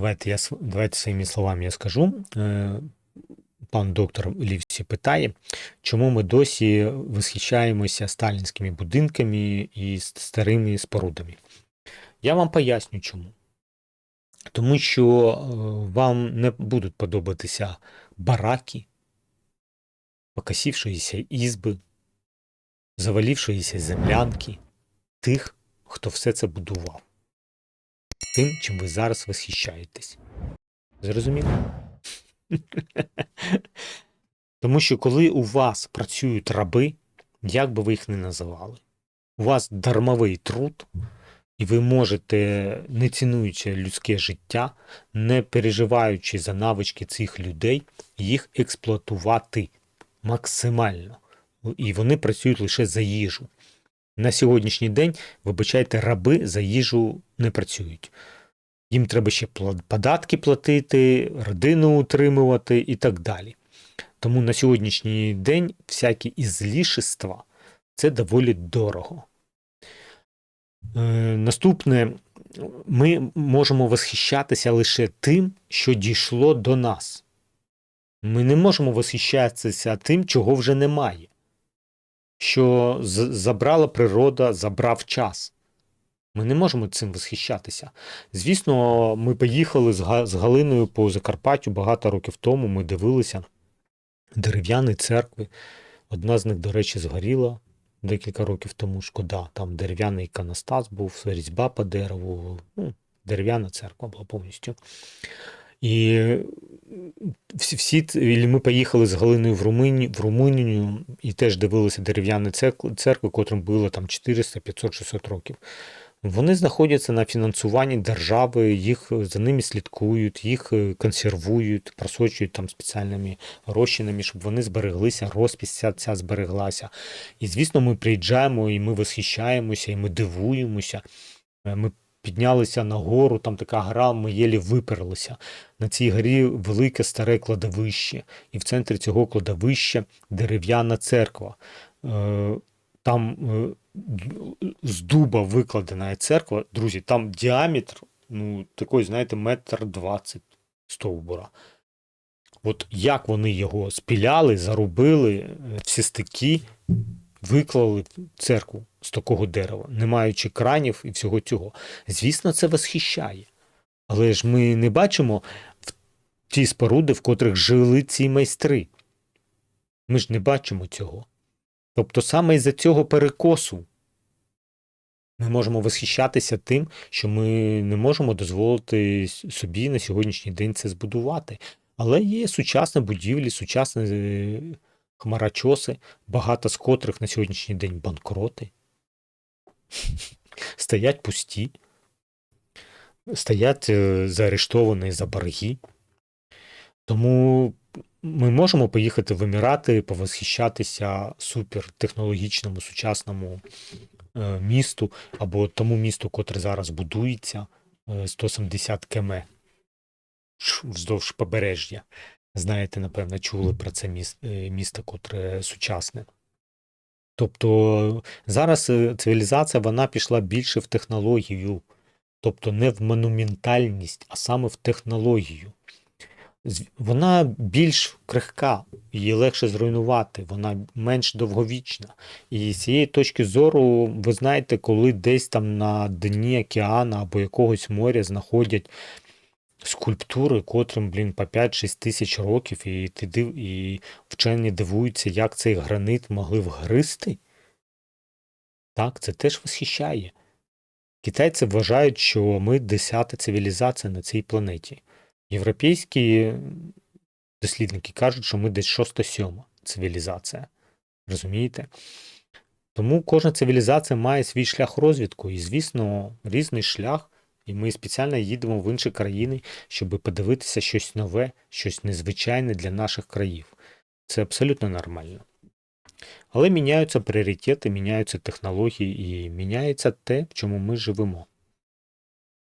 Давайте я давайте своїми словами я скажу. Е, Пан доктор Лівсі питає, чому ми досі восхищаємося сталінськими будинками і старими спорудами. Я вам поясню чому. Тому що е, вам не будуть подобатися бараки, покосившиеся ізби, завалившиеся землянки тих, хто все це будував. Тим, чим ви зараз восхищаєтесь. Зрозуміло? Тому що коли у вас працюють раби, як би ви їх не називали, у вас дармовий труд, і ви можете, не цінуючи людське життя, не переживаючи за навички цих людей, їх експлуатувати максимально. І вони працюють лише за їжу. На сьогоднішній день, вибачайте, раби за їжу не працюють. Їм треба ще податки платити, родину утримувати і так далі. Тому на сьогоднішній день всякі ізлішества це доволі дорого. Е, наступне, ми можемо восхищатися лише тим, що дійшло до нас. Ми не можемо восхищатися тим, чого вже немає. Що забрала природа, забрав час. Ми не можемо цим восхищатися. Звісно, ми поїхали з, Галиною по Закарпаттю багато років тому. Ми дивилися дерев'яні церкви. Одна з них, до речі, згоріла декілька років тому. Шкода. Там дерев'яний іконостас був, різьба по дереву. Ну, дерев'яна церква була повністю. І всі, всі ми поїхали з Галиною в Румунію, в Румунію і теж дивилися дерев'яні церкви, котрим було там 400, 500, 600 років. Вони знаходяться на фінансуванні держави, їх за ними слідкують, їх е, консервують, просочують там спеціальними розчинами, щоб вони збереглися, розпись ця, ця збереглася. І звісно, ми приїжджаємо і ми восхищаємося, і ми дивуємося. Е, Ми піднялися на гору, там така гора, ми єлі виперлися. На цій горі велике старе кладовище, і в центрі цього кладовища дерев'яна церква. Е, Там е, з дуба викладена церква. Друзі, там діаметр, ну, такий, знаєте, метр двадцять стовбура. От як вони його спіляли, зарубили, е, всі стики, виклали церкву з такого дерева, не маючи кранів і всього цього. Звісно, це восхищає. Але ж ми не бачимо в ті споруди, в котрих жили ці майстри. Ми ж не бачимо цього. Тобто саме із-за цього перекосу ми можемо восхищатися тим, що ми не можемо дозволити собі на сьогоднішній день це збудувати. Але є сучасні будівлі, сучасні е, хмарочоси, багато з котрих на сьогоднішній день банкроти. Стоять пусті, стоять е, заарештовані за борги. Тому ми можемо поїхати в Емірати, повосхищатися супертехнологічному сучасному е, місту або тому місту, котре зараз будується, е, 170 км вздовж побережжя. Знаєте, напевно, чули про це е, місто, котре сучасне. Тобто зараз е, цивілізація вона пішла більше в технологію, тобто не в монументальність, а саме в технологію. Вона більш крихка, її легше зруйнувати, вона менш довговічна. І з цієї точки зору, ви знаєте, коли десь там на дні океану або якогось моря знаходять скульптури, котрим, блін, по 5-6 тисяч років, і, ти див... і вчені дивуються, як цей гранит могли вгризти. Так, це теж восхищає. Китайці вважають, що ми десята цивілізація на цій планеті. Європейські дослідники кажуть, що ми десь шоста-сьома цивілізація. Розумієте? Тому кожна цивілізація має свій шлях розвитку, і, звісно, різний шлях. І ми спеціально їдемо в інші країни, щоб подивитися щось нове, щось незвичайне для наших країв. Це абсолютно нормально. Але міняються пріоритети, міняються технології і міняється те, в чому ми живемо.